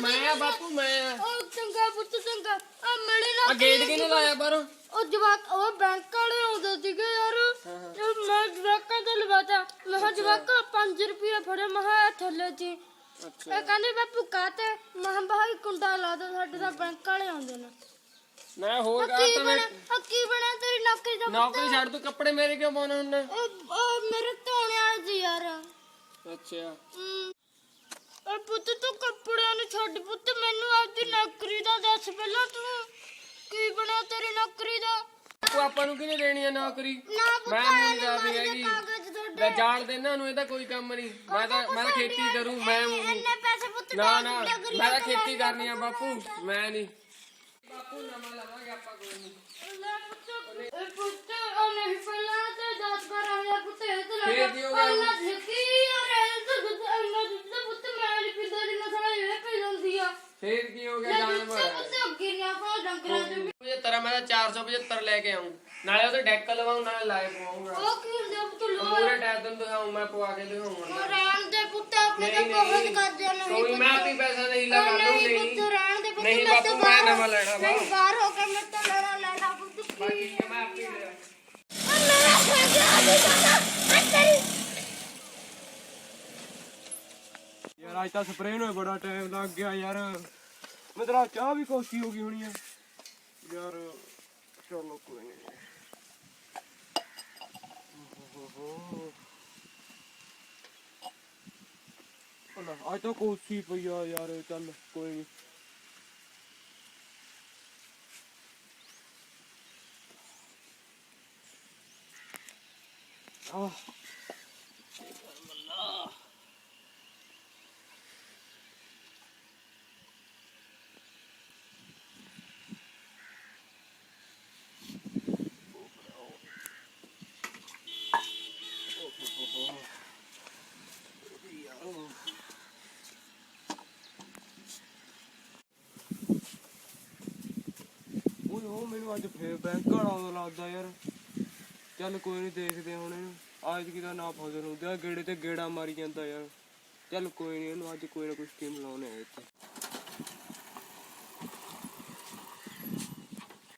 ਮੈਂ ਆ ਬਾਪੂ ਮੈਂ ਆ। ਉਹ ਚੰਗਾ ਪੁੱਤ ਚੰਗਾ। ਆ ਮਿਲੇ ਨਾ ਆ ਗੇਟ ਕਿਨੇ ਲਾਇਆ ਬਾਹਰੋਂ? ਉਹ ਜਵਾਕ ਉਹ ਬੈਂਕ ਵਾਲੇ ਆਉਂਦੇ ਸੀਗੇ ਯਾਰ। ਤੇ ਮੈਂ ਜਵਾਕਾਂ ਤੇ ਲਵਾਤਾ। ਮੈਂ ਕਿਹਾ ਜਵਾਕਾ 5 ਰੁਪਏ ਫੜੇ। ਮੈਂ ਕਿਹਾ ਇਹ ਥੱਲੇ ਸੀ ਇਹ ਕਹਿੰਦੇ ਬਾਪੂ ਕਾਤੇ ਮੈਂ ਕਿਹਾ ਭਾਈ ਕੁੰਡਾ ਲਾ ਦੋ ਸਾਡੇ ਤਾਂ ਬੈਂਕ ਵਾਲੇ ਆਉਂਦੇ ਨੇ। ਮੈਂ ਹੋਰ ਆ ਕਹਾ ਕੀ ਤਾਂ ਮੈਂ ਬਣਾ ਆ ਕੀ ਬਣਾ ਤੇਰੀ ਨੌਕਰੀ ਦਾ? ਨੌਕਰੀ ਛੱਡ ਤੂੰ ਕੱਪੜੇ ਮੇਰੇ ਕਿਉਂ ਪਾਉਣੇ ਹੁੰਦੇ? ਉਹ ਉਹ ਮੇਰੇ ਧੋਣੇ ਵਾਲੇ ਸੀ ਯਾਰ। ਅੱਛਾ। ਹਮ। ਓਏ ਪੁੱਤ ਤੂੰ ਕੱਪੜਿਆਂ ਨੂੰ ਛੱਡ ਪੁੱਤ ਮੈਨੂੰ ਆਪਦੀ ਨੌਕਰੀ ਦਾ ਦੱਸ ਪਹਿਲਾਂ ਤੂੰ। ਕੀ ਬਣਾ ਤੇਰੀ ਨੌਕਰੀ ਦਾ? ਤੂੰ ਆਪਾਂ ਨੂੰ ਕਿਹਨੇ ਦੇਣੀ ਆ ਨੌਕਰੀ? ਮੈਂ ਮੁੰਡਾ ਨੀ ਵੀ ਹੈਗੀ। ਲੈ ਜਾਣ ਦੇ ਇਹਨਾਂ ਨੂੰ ਇਹਦਾ ਕੋਈ ਕੰਮ ਨਹੀਂ। ਮੈਂ ਤਾਂ ਮੈਂ ਤਾਂ ਖੇਤੀ ਕਰੂੰ ਮੈਂ ਇੰਨੇ ਪੈਸੇ ਪੁੱਤ ਨਾ ਨਾ ਮੈਂ ਤਾਂ ਖੇਤੀ ਕਰਨੀ ਆ ਬਾਪੂ। ਮੈਂ ਨਹੀਂ। ਬਾਪੂ ਨਵਾਂ ਲਵਾਂਗੇ ਆਪਾਂ ਕੋਈ ਨਹੀਂ। ਪੁੱਤ ਉਹ ਨਹੀਂ ਪਹਿਲਾਂ ਤੇ 10 12000 ਪੁੱਤ ਇਹ ਤੇ ਲੱਗਾ 75 ਮੈਂ ਤਾਂ 475 ਲੈ ਕੇ ਆਉਂ ਨਾਲੇ ਉਹਦੇ ਡੈਕ ਲਵਾਉਂ ਨਾਲੇ ਲਾਏ ਪਵਾਉਂਗਾ ਉਹ ਕੀ ਹੁੰਦਾ? ਪੁੱਤ ਲੋ ਪੂਰੇ ਟਾਇਰ ਤੈਨੂੰ ਦਿਖਾਉਂ ਮੈਂ ਪਵਾ ਕੇ ਦਿਖਾਉਂਗਾ ਰਹਿਣ ਦੇ ਪੁੱਤ ਆਪਣੇ ਤਾਂ ਨਹੀਂ, ਬਹੁਤ ਨਹੀਂ। ਕਰਦੇ ਨਹੀਂ ਕੋਈ ਮੈਂ ਵੀ ਪੈਸਾ ਨਹੀਂ ਲਗਾ ਲੂੰ ਨਹੀਂ ਨਹੀਂ। ਪੁੱਤ ਰਹਿਣ ਦੇ ਪੁੱਤ ਨਹੀਂ ਮੈਂ ਬਾਪੂ, ਤਾਂ ਮੈਂ ਬਾਹਰ- ਨਵਾਂ ਲੈਣਾ ਵਾ। ਨਹੀਂ ਬਾਹਰ। ਹੋ ਕੇ ਮੈਂ ਤਾਂ ਲੈਣਾ ਲੈਣਾ ਪੁੱਤ ਬਾਕੀ ਮੈਂ ਆਪੇ ਲੈ ਮੇਰਾ ਖੰਜਾ ਨਹੀਂ ਜਾਂਦਾ ਤੇਰੀ ਯਾਰ ਅੱਜ ਤਾਂ ਸਪਰੇਅ ਨੂੰ ਬੜਾ ਟਾਈਮ ਲੱਗ ਗਿਆ ਯਾਰ। ਮਤਲਬ ਚਾਹ ਵੀ ਕੋਸੀ ਹੋ ਗਈ ਹੋਣੀ ਆ। ਯਾਰ, ਚਲੋ ਕੋਈ ਨਹੀਂ ਨਾ ਅੱਜ ਤਾਂ ਕੋਸੀ ਪਈ ਆ ਯਾਰ, ਚੱਲ ਕੋਈ ਨਹੀਂ ਆਹ ਓਏ ਹੋ ਮੈਨੂੰ ਅੱਜ ਫੇਰ ਬੈਂਕ ਵਾਲਾ ਆਉਂਦਾ ਲੱਗਦਾ ਯਾਰ। ਚੱਲ ਕੋਈ ਨਹੀਂ ਦੇਖਦੇ ਹੁਣ ਇਹਨੂੰ। ਅੱਜ ਕੀ ਦਾ ਨਾ ਫਸਲ ਹੁੰਦਾ ਗੇੜੇ ਤੇ ਗੇੜਾ ਮਾਰੀ ਜਾਂਦਾ ਯਾਰ। ਚੱਲ ਕੋਈ ਨਹੀਂ ਇਹਨੂੰ ਅੱਜ ਕੋਈ ਨਾ ਕੋਈ ਸਕੀਮ ਲਾਉਣੇ ਆ ਇੱਥੇ।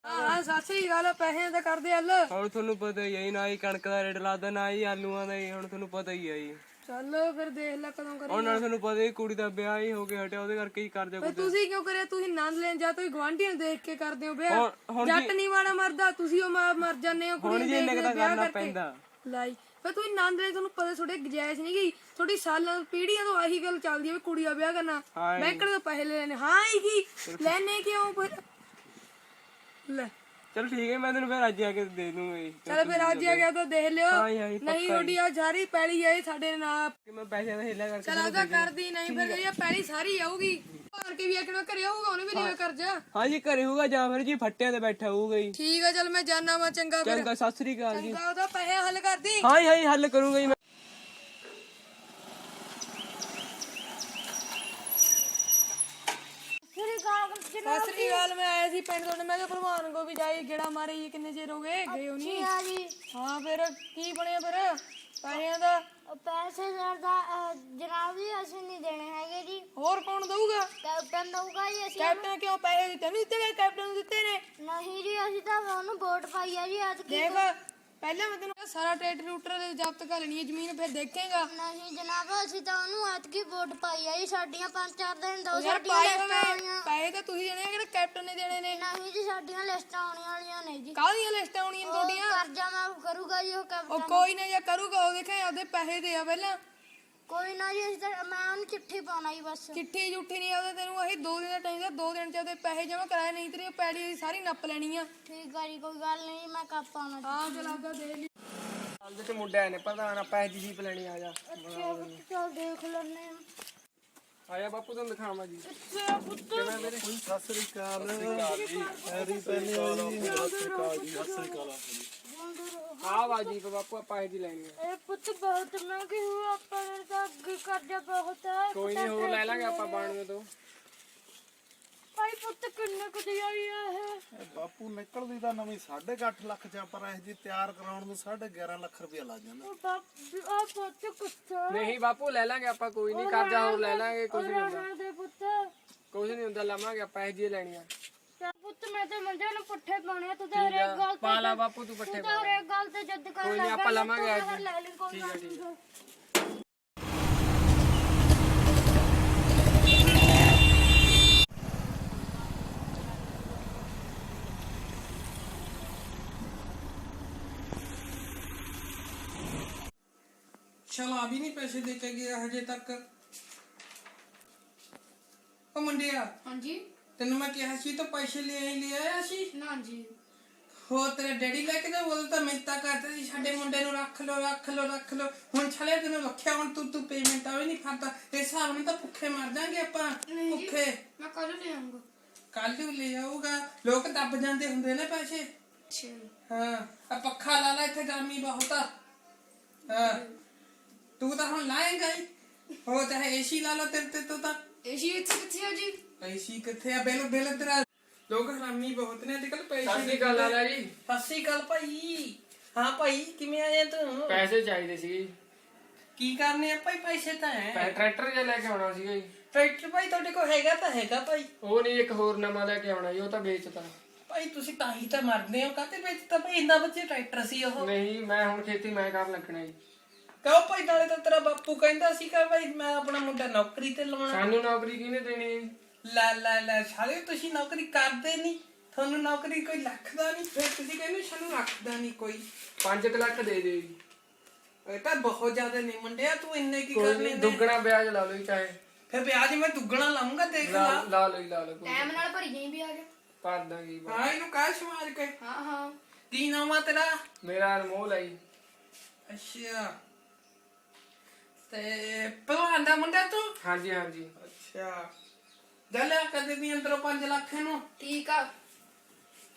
ਹਾਂ ਸਤਿ ਸ੍ਰੀ ਅਕਾਲ ਪੈਸੇ ਤਾਂ ਕਰਦੇ ਹੱਲ। ਹੁਣ ਤੁਹਾਨੂੰ ਪਤਾ ਹੀ ਹੈ ਨਾ ਹੀ ਕਣਕ ਦਾ ਰੇਟ ਲੱਗਦਾ ਨਾ ਹੀ ਆਲੂਆਂ ਦਾ ਹੀ ਹੁਣ ਤੁਹਾਨੂੰ ਪਤਾ ਹੀ ਹੈ ਜੀ। ਚੱਲ ਫਿਰ ਦੇਖ ਲੈ ਕਦੋਂ ਕਰੇ ਹੁਣ ਨਾਲ ਤੁਹਾਨੂੰ ਪਤਾ ਹੀ ਕੁੜੀ ਦਾ ਵਿਆਹ ਹੀ ਹੋ ਗਿਆ ਹਟਿਆ ਉਹਦੇ ਕਰਕੇ ਹੀ ਕਰਦੇ ਫਿਰ ਤੁਸੀਂ ਕਿਉਂ ਕਰਿਆ? ਤੁਸੀਂ ਨੰਦ ਲੈਣ ਜਾ ਤੁਸੀਂ ਗਵਾਂਢੀਆਂ ਨੂੰ ਦੇਖ ਕੇ ਕਰਦੇ ਹੋ ਵਿਆਹ। ਹੁਣ- ਜੱਟ ਨਹੀਂ ਵਾਲਾ ਮਰਦਾ ਤੁਸੀਂ ਉਹ ਮਰ ਮਰ ਜਾਂਦੇ ਹੋ ਕੁੜੀ ਜੀ ਇੰਨੇ ਕੁ ਕੇ ਤਾਂ ਕਰਨਾ ਪੈਂਦਾ। ਲਾਈ। ਫਿਰ ਤੁਸੀਂ ਨੰਦ ਲੈ ਤੁਹਾਨੂੰ ਪਤਾ ਥੋੜੇ ਗੁਜਾਇਸ਼ ਨਹੀਂ ਗਈ। ਥੋੜੀ ਸਾਲਾਂ ਪੀੜ੍ਹੀਆਂ ਤੋਂ ਆਹੀ ਗੱਲ ਚੱਲਦੀ ਹੈ ਵੀ ਕੁੜੀ ਦਾ ਵਿਆਹ ਕਰਨਾ। ਹਾਂ ਜੀ। ਬੈਂਕੜ ਤੋਂ ਪੈਸੇ ਲੈ ਲੈਣੇ। ਹਾਂ ਹੀ ਕੀ ਲੈਣੇ ਕਿਉਂ ਫਿਰ? ਲੈ। ਚਲ ਠੀਕ ਹੈ ਮੈਂ ਤੈਨੂੰ ਫਿਰ ਅੱਜ ਆ ਕੇ ਦੇ ਦੂੰਗਾ ਜੀ। ਚੱਲ ਫਿਰ ਅੱਜ ਆ ਗਿਆ ਤਾਂ ਦੇਖ ਲਿਓ। ਹਾਂ ਜੀ, ਹਾਂ ਜੀ, ਨਹੀਂ ਤੁਹਾਡੀ ਆ ਸਾਰੀ ਪੈਲੀ ਆਈ ਸਾਡੇ ਨਾਲ। ਕਿ ਮੈਂ ਪੈਸੇ ਦਾ ਹਿੱਲਾ ਕਰਕੇ ਚਲ ਆਗਾ ਕਰਦੀ ਨਹੀਂ ਫਿਰ ਇਹ ਪੈਲੀ ਸਾਰੀ ਆਊਗੀ। ਭਾਰ ਕੇ ਵੀ ਆਕਣਾ ਘਰੇ ਆਊਗਾ ਉਹਨੇ ਵੀ ਨਹੀਂ ਕਰਜਾ। ਹਾਂ ਜੀ ਘਰੇ ਹੋਊਗਾ ਜਾਂ ਫਿਰ ਜੀ ਫੱਟਿਆਂ ਤੇ ਬੈਠਾ ਹੋਊਗਾ ਜੀ। ਠੀਕ ਆ ਚਲ ਮੈਂ ਜਾਣਾ ਵਾ ਚੰਗਾ ਫਿਰ। ਚੰਗਾ ਸਤਿ ਸ੍ਰੀ ਅਕਾਲ ਜੀ। ਚੰਗਾ ਉਹਦਾ ਪੈਸੇ ਹੱਲ ਕਰਦੀ। ਹਾਂ ਜੀ ਹਾਂ ਜੀ ਹੱਲ ਕਰੂੰਗਾ ਜੀ ਮੈਂ ਫਿਰ ਗਾਲ ਸਤਿ ਸ੍ਰੀ ਅਕਾਲ ਮੈਂ ਆਇਆ ਸੀ ਪਿੰਡ ਤੋਂ ਮੈਂ ਕਿਹਾ ਭਲਵਾਨ ਕੋ ਵੀ ਜਾਈ ਗੇੜਾ ਮਾਰੇ ਕਿੰਨੇ ਚਿਰ ਹੋ ਗਏ ਗਏ ਹੋ ਨਹੀਂ ਆ ਜੀ ਹਾਂ ਫਿਰ ਕੀ ਬਣਿਆ ਫਿਰ? ਪੈਸਿਆਂ ਦਾ? ਪੈਸੇ ਦਾ ਅਹ, ਜਨਾਬ ਜੀ ਅਸੀਂ ਨਹੀਂ ਦੇਣੇ ਹੈਗੇ ਜੀ। ਹੋਰ ਕੌਣ ਦਊਗਾ? ਕੈਪਟਨ ਦਊਗਾ ਜੀ ਅਸੀਂ ਕੈਪਟਨ ਕਿਉਂ ਪੈਸੇ ਦਿੱਤੇ? ਨਹੀਂ ਦਿੱਤੇ ਗਏ ਕੈਪਟਨ ਨੂੰ ਦਿੱਤੇ ਨੇ? ਨਹੀਂ ਜੀ ਅਸੀਂ ਤਾਂ ਉਹਨੂੰ ਵੋਟ ਪਾਈ ਆ ਜੀ ਐਤਕੀ ਦੇਖ ਪਹਿਲਾਂ ਮੈਂ ਤੈਨੂੰ ਸਾਰਾ ਟਰੈਕਟਰ ਰੂਟਰ ਜ਼ਬਤ ਕਰ ਲੈਣੀ ਹੈ ਜ਼ਮੀਨ ਫਿਰ ਦੇਖੇਗਾ। ਨਹੀਂ ਜਨਾਬ ਅਸੀਂ ਤਾਂ ਉਹਨੂੰ ਐਤਕੀ ਵੋਟ ਪਾਈ ਆ ਜੀ ਸਾਡੀਆਂ ਪੰਜ ਚਾਰ ਦਿਨ ਦੋ ਯਾਰ ਸਾਡੀਆਂ ਪਾਏ ਲਿਸਟਾਂ ਹੋਵੇ ਆਉਣੀਆਂ। ਪੈਸੇ ਤਾਂ ਤੁਸੀਂ ਦੇਣੇ ਆ ਕਿਹੜਾ ਕੈਪਟਨ ਨੇ ਦੇਣੇ ਨੇ? ਨਹੀਂ ਜੀ ਸਾਡੀਆਂ ਲਿਸਟਾਂ ਆਉਣੀਆਂ ਵਾਲੀਆਂ ਨੇ ਜੀ। ਕਾਹਦੀਆਂ ਲਿਸਟਾਂ ਆਉਣੀਆਂ ਉਹ ਤੁਹਾਡੀਆਂ? ਕਰਜ਼ਾ ਮਾਫ ਕਰੂਗਾ ਜੀ ਉਹ ਉਹ ਕੈਪਟਨ ਕੋਈ ਨਾ ਜੇ ਕਰੂਗਾ ਉਹ ਦੇਖੇ ਆਪਦੇ ਪੈਸੇ ਦੇ ਆ ਪਹਿਲਾਂ। ਕੋਈ ਨਾ ਜੀ ਅਸੀਂ ਤਾਂ ਮੈਂ ਉਹਨੂੰ ਚਿੱਠੀ ਪਾਉਣਾ ਜੀ ਬਸ। ਚਿੱਠੀ ਜੁੱਠੀ ਨਹੀਂ ਆਉਂਦੇ ਤੈਨੂੰ ਅਸੀਂ 2 ਦਿਨ ਦਾ ਟਾਈਮ ਦਾ 2 ਦਿਨ ਚ ਉਹਦੇ ਪੈਸੇ ਜਮਾ ਕਰਾਏ ਨਹੀਂ ਤੇਰੀ ਉਹ ਪੈੜੀ ਅਸੀਂ ਸਾਰੀ ਨੱਪ ਲੈਣੀ ਆ। ਠੀਕ ਆ ਜੀ ਕੋਈ ਗੱਲ ਨਹੀਂ ਮੈਂ ਕਾਪਾ ਮੈਂ ਹਾਂ ਚਲ ਆਪਦਾ ਦੇ ਲਈ। ਹਾਲ ਤੇ ਮੁੰਡਾ ਨੇ ਪ੍ਰਧਾਨ ਆਪਾਂ ਜੀ ਜੀਪ ਲੈਣੀ ਆ ਜਾ। ਚਲ ਦੇਖ ਲੈਣੇ ਆਇਆ ਬਾਪੂ ਤੁਹਾਨੂੰ ਦਿਖਾਵਾਂ ਜੀ। ਆ ਵਾ ਜੀਪ ਬਾਪੂ ਆਪਾਂ ਇਹ ਜੀ ਲੈਣੀ ਆ ਇਹ ਪੁੱਤ ਬਹੁਤ ਮਹਿੰਗੀ ਹੋਈ ਆਪਾਂ ਨੇ ਤਾਂ ਅੱਗੇ ਕਰਜ਼ਾ ਬਹੁਤ ਹੈ ਕੋਈ ਨਹੀਂ ਹੋਰ ਲੈ ਲਾਂਗੇ ਆਪਾਂ ਬਾਣਵੇਂ ਤੋਂ। ਭਾਈ ਪੁੱਤ ਕਿੰਨੇ ਕੁ ਦੀ ਆਈ ਹੈ ਇਹ? ਇਹ ਬਾਪੂ ਨਿਕਲਦੀ ਤਾਂ ਨਵੀਂ 8.5 ਲੱਖ ਚ ਆ, ਪਰ ਇਹ ਜੀ ਤਿਆਰ ਕਰਾਉਣ ਨੂੰ 11.5 ਲੱਖ ਰੁਪਇਆ ਲੱਗ ਜਾਂਦਾ। ਉਹ ਬਾਪ ਆ ਪੁੱਤ ਕੁੱਤਾ। ਨਹੀਂ ਬਾਪੂ ਲੈ ਲਾਂਗੇ ਆਪਾਂ ਕੋਈ ਨਹੀਂ ਕਰਜ਼ਾ ਹੋਰ ਲੈ ਲਾਂਗੇ ਕੁਝ ਨਹੀਂ ਹੁੰਦਾ। ਦੇ ਪੁੱਤ। ਕੁਝ ਨਹੀਂ ਹੁੰਦਾ ਲਵਾਂਗੇ ਆਪਾਂ ਇਹ ਜੀ ਲੈਣੀਆਂ ਚੱਲ ਮੈਂ ਤੇ ਮੰਜੇ ਨੂੰ ਪੁੱਠੇ ਪਾਉਣੇ ਆ, ਤੂੰ ਤਾਂ ਹਰੇਕ ਗੱਲ ਤੇ ਪਾ ਲਾ ਬਾਪੂ ਤੂੰ ਪੱਠੇ ਤੂੰ ਤਾਂ ਹਰੇਕ ਗੱਲ ਤੇ ਜਿੱਦ ਕਰ ਕੋਈ ਨੀ, ਲੱਗਾ, ਆਪਾਂ ਲਵਾਂਗੇ ਤੂੰ ਅੱਜ। ਫਿਰ ਲੈ ਲਈ ਕੋਈ ਗੱਲ ਨੀ। ਚਲ ਆ ਵੀ ਨਹੀਂ ਪੈਸੇ ਦੇ ਕੇ ਗਿਆ ਹਜੇ ਤੱਕ ਉਹ ਮੁੰਡਿਆ ਹਾਂਜੀ ਤੈਨੂੰ ਮੈਂ ਕਿਹਾ ਸੀ ਤਾਂ ਪੈਸੇ ਲੈ ਆਈ ਲੈ ਆਇਆ ਸੀ। ਨਾ ਜੀ। ਹੋ ਤੇਰਾ ਡੈਡੀ ਲੈ ਕੇ ਤਾਂ ਉਹ ਤਾਂ ਮਿੰਤਾ ਕਰਦਾ ਸੀ ਸਾਡੇ ਮੁੰਡੇ ਨੂੰ ਰੱਖ ਲੋ ਰੱਖ ਲੋ ਰੱਖ ਲੋ ਹੁਣ ਛਲੇ ਤੈਨੂੰ ਰੱਖਿਆ ਹੁਣ ਤੂੰ ਤੂੰ ਪੇਮੈਂਟ ਆ ਵੀ ਨਹੀਂ ਖਾਤਾ ਇਸ ਹਿਸਾਬ ਨਾਲ ਤਾਂ ਭੁੱਖੇ ਮਰ ਜਾਾਂਗੇ ਆਪਾਂ ਭੁੱਖੇ। ਮੈਂ ਕੱਲ ਲੈ ਆਉਂਗਾ ਕੱਲ ਨੂੰ ਲੈ ਆਊਗਾ। ਲੋਕ ਦੱਬ ਜਾਂਦੇ ਹੁੰਦੇ ਨੇ ਪੈਸੇ। ਅੱਛਾ। ਹਾਂ ਆ ਪੱਖਾ ਲਾ ਲੈ ਇੱਥੇ ਗਰਮੀ ਬਹੁਤ ਆ। ਹਾਂ। ਤੂੰ ਤਾਂ ਹੁਣ ਲਾਏਂਗਾ ਹੀ। ਹੋ ਤਾਂ ਏਸੀ ਲਾ ਲਾ ਤੇਰੇ ਤੇ ਤੂੰ ਤਾਂ। ਏਸ਼ੀ ਇੱਥੇ ਕਿੱਥੇ ਆ ਜੀ? ਐਸੀ ਕਿੱਥੇ ਆ? ਬਿਲ ਬਿਲ ਤੇਰਾ ਲੋਕ ਹਰਾਮੀ ਬਹੁਤ ਨੇ ਅੱਜਕੱਲ ਪੈਸੇ ਸਤਿ ਸ਼੍ਰੀ ਅਕਾਲ ਲਾਲਾ ਜੀ। ਸ਼੍ਰੀ ਅਕਾਲ ਭਾਈ। ਹਾਂ ਭਾਈ ਕਿਵੇਂ ਆਇਆ ਤੂੰ? ਪੈਸੇ ਚਾਹੀਦੇ ਸੀ ਕੀ ਕਰਨੇ ਆ ਭਾਈ ਪੈਸੇ ਤਾਂ ਹੈ। ਟਰੈਕਟਰ ਜਿਹਾ ਲੈ ਕੇ ਆਉਣਾ ਸੀਗਾ ਜੀ। ਟਰੈਕਟਰ ਭਾਈ ਤੁਹਾਡੇ ਕੋਲ ਹੈਗਾ ਤਾਂ ਹੈਗਾ ਭਾਈ। ਉਹ ਨਹੀਂ ਇੱਕ ਹੋਰ ਨਵਾਂ ਲੈ ਕੇ ਆਉਣਾ ਜੀ ਉਹ ਤਾਂ ਵੇਚਤਾ। ਭਾਈ ਤੁਸੀਂ ਤਾਂ ਹੀ ਤਾਂ ਮਰਦੇ ਹੋ ਕਾਤੇ ਵਿੱਚ ਤਾਂ ਭਾਈ? ਇੰਨਾ ਬੱਚੇ ਟਰੈਕਟਰ ਸੀ ਉਹ। ਨਹੀਂ ਮੈਂ ਹੁਣ ਖੇਤੀ ਮੈਂ ਕਰਨ ਲੱਗਣਾ ਜੀ। ਕਹੋ ਭਾਈ ਨਾਲੇ ਤਾਂ ਤੇਰਾ ਬਾਪੂ ਕਹਿੰਦਾ ਸੀ ਕਿ ਭਾਈ ਮੈਂ ਆਪਣਾ ਮੁੰਡਾ ਨੌਕਰੀ ਤੇ ਲਾਉਣਾ। ਸਾਨੂੰ ਨੌਕਰੀ ਕਿਹਨੇ ਦੇਣੀ ਹੈ ਜੀ? ਲੈ ਲੈ ਲੈ ਸਾਲੇ ਤੁਸੀਂ ਨੌਕਰੀ ਕਰਦੇ ਨਹੀਂ ਤੁਹਾਨੂੰ ਨੌਕਰੀ ਕੋਈ ਲੱਖਦਾ ਨਹੀਂ ਫਿਰ ਤੁਸੀਂ ਕਹਿੰਦੇ ਸਾਨੂੰ ਰੱਖਦਾ ਨਹੀਂ ਕੋਈ। ਪੰਜ ਕੁ ਲੱਖ ਦੇ ਦੇ ਜੀ। ਇਹ ਤਾਂ ਬਹੁਤ ਜ਼ਿਆਦਾ ਨਹੀਂ ਮੁੰਡਿਆ ਤੂੰ ਇੰਨੇ ਕੀ ਕੋਈ ਨਹੀਂ ਨੇ ਦੁੱਗਣਾ ਵਿਆਜ ਲਾ ਲਓ ਜੀ ਚਾਹੇ। ਫਿਰ ਵਿਆਜ ਮੈਂ ਦੁੱਗਣਾ ਲਾਉਂਗਾ ਦੇਖ ਲਾ ਲਾ। ਲਾ ਲਓ ਜੀ, ਲਾ ਲਓ ਕੋਈ ਟਾਈਮ ਨਾਲ ਭਰੀ ਜਾਈ ਵੀ ਆ ਭਰ ਦਾਂਗੇ ਜੀ। ਹਾਂ ਇਹਨੂੰ ਕਾਹ ਸਮਾਜ ਕੇ। ਹਾਂ ਹਾਂ। ਕੀ ਨਾਮ ਆ ਤੇਰਾ? ਮੇਰਾ ਅਨਮੋਲ ਹੈ ਜੀ। ਅੱਛਾ। ਤੇ ਭਲਵਾਨ ਦਾ ਮੁੰਡਾ ਤੂੰ? ਹਾਂਜੀ ਹਾਂਜੀ। ਅੱਛਾ। ਗੱਲ ਆ ਕਦੇ ਵੀ ਅੰਦਰੋਂ 5 ਲੱਖ ਇਹਨੂੰ। ਠੀਕ ਆ।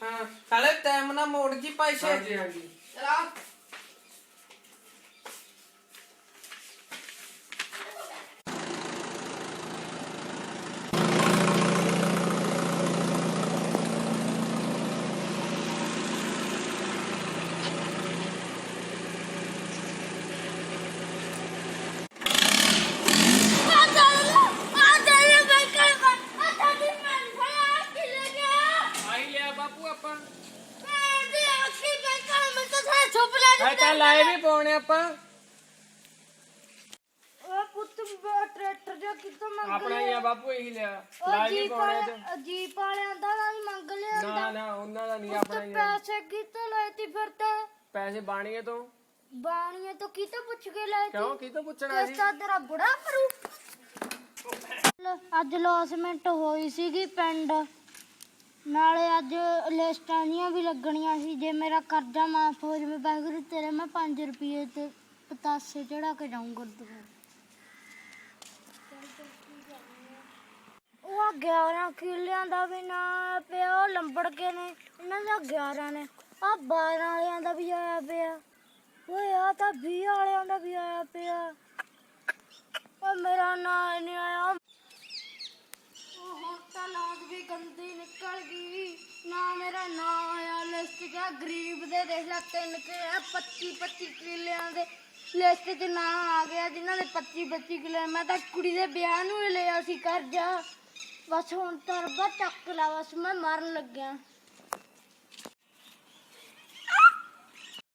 ਹਾਂ ਸਾਲੇ ਟਾਈਮ ਨਾਲ ਮੋੜ ਜੀ ਪੈਸੇ। ਹਾਂਜੀ ਹਾਂਜੀ। ਚਲਾ ਆ ਚੱਲ ਆ ਚੱਲ ਬੈਂਕਾਂ ਆ ਤੁਹਾਡੀ ਭੈਣ ਭਰਾ ਕੀ ਲੱਗਿਆ ਆਈ ਲਿਆ ਬਾਪੂ ਆਪਾਂ ਭੈਣ ਦੀ ਅੱਖੀ ਬੈਂਕਾਂ ਮੈਂ ਤਾਂ ਸਾਰੇ ਛੁਪ ਲੈ ਐ ਤਾਂ ਲਾਏ ਵੀ ਪਾਉਣੇ ਆਪਾਂ? ਓਏ ਪੁੱਤ ਬਾ ਟਰੈਕਟਰ ਜਿਹਾ ਕਿਤੋਂ ਮੰਗ ਆਪਣਾ ਹੀ ਆ ਬਾਪੂ ਇਹੀ ਲਿਆ। ਓ ਜੀਪ ਪਾਉਣੇ ਤੇ ਵਾਲਿਆਂ ਜੀਪ ਵਾਲਿਆਂ ਦਾ ਨਾਲ ਮੰਗ ਲਿਆ ਨਾ ਨਾ ਉਹਨਾਂ ਦਾ ਨਹੀਂ ਪੁੱਤ ਆਪਣਾ ਹੀ ਆ। ਪੈਸੇ ਕਿਤੋਂ ਲਏ ਤੀ ਫਿਰਤੇ ਪੈਸੇ ਬਾਣੀਏ ਤੋਂ। ਬਾਣੀਏ ਤੋਂ ਕਿਤੋਂ ਪੁੱਛ ਕੇ ਲਏ ਤੀ? ਕਿਉਂ? ਕੀ ਤੋਂ ਪੁੱਛਣਾ ਸੀ? ਕਿਸਾ ਤੇਰਾ ਬੁੜਾ ਕਰੂ ਅੱਜ ਲੌਸਮੈਂਟ ਹੋਈ ਸੀਗੀ ਪਿੰਡ। ਨਾਲੇ ਅੱਜ ਲਿਸਟਾਂ ਦੀਆਂ ਵੀ ਲੱਗਣੀਆਂ ਸੀ, ਜੇ ਮੇਰਾ ਕਰਜ਼ਾ ਮਾਫ ਹੋ ਜਾਵੇ, ਵਾਹਿਗੁਰੂ ਤੇਰੇ ਮੈਂ 5 ਰੁਪਏ ਤੇ ਪਤਾਸੇ ਚੜਾ ਕੇ ਜਾਊਂ ਗੁਰਦੁਆਰੇ। ਉਹ ਆ 11 ਕਿੱਲਿਆਂ ਦਾ ਵੀ ਨਾ ਪਿਆ, ਉਹ ਲੰਬੜ ਕੇ ਨੇ ਇਹਨਾਂ ਦਾ 11 ਨੇ। ਆ 12 ਵਾਲਿਆਂ ਦਾ ਵੀ ਆਇਆ ਪਿਆ। ਓਏ, ਆ ਤਾਂ 20 ਵਾਲਿਆਂ ਦਾ ਵੀ ਆਇਆ ਪਿਆ। ਓ ਮੇਰਾ ਨਾਂ ਨਹੀਂ ਆਇਆ ਤਾਂ ਲਾਗ ਵੀ ਗੰਦੀ ਨਿਕਲ ਗਈ। ਨਾ ਮੇਰਾ ਨਾਂ ਆਇਆ ਲਿਸਟ 'ਚ ਆਹ ਗਰੀਬ ਦੇ ਦੇਖ ਲੈ ਤਿੰਨ ਕਿ 25 25 ਕਿੱਲਿਆਂ ਦੇ। ਲਿਸਟ 'ਚ ਨਾਂ ਆ ਗਿਆ ਜਿਨ੍ਹਾਂ ਦੇ 25 25 ਕਿੱਲੇ ਮੈਂ ਤਾਂ ਕੁੜੀ ਦੇ ਵਿਆਹ ਨੂੰ ਹੀ ਲਿਆ ਸੀ ਕਰਜ਼ਾ। ਬਸ ਹੁਣ ਤਰਬਾ ਚੱਕ ਲਾ, ਬਸ ਮੈਂ ਮਰਨ ਲੱਗਿਆ।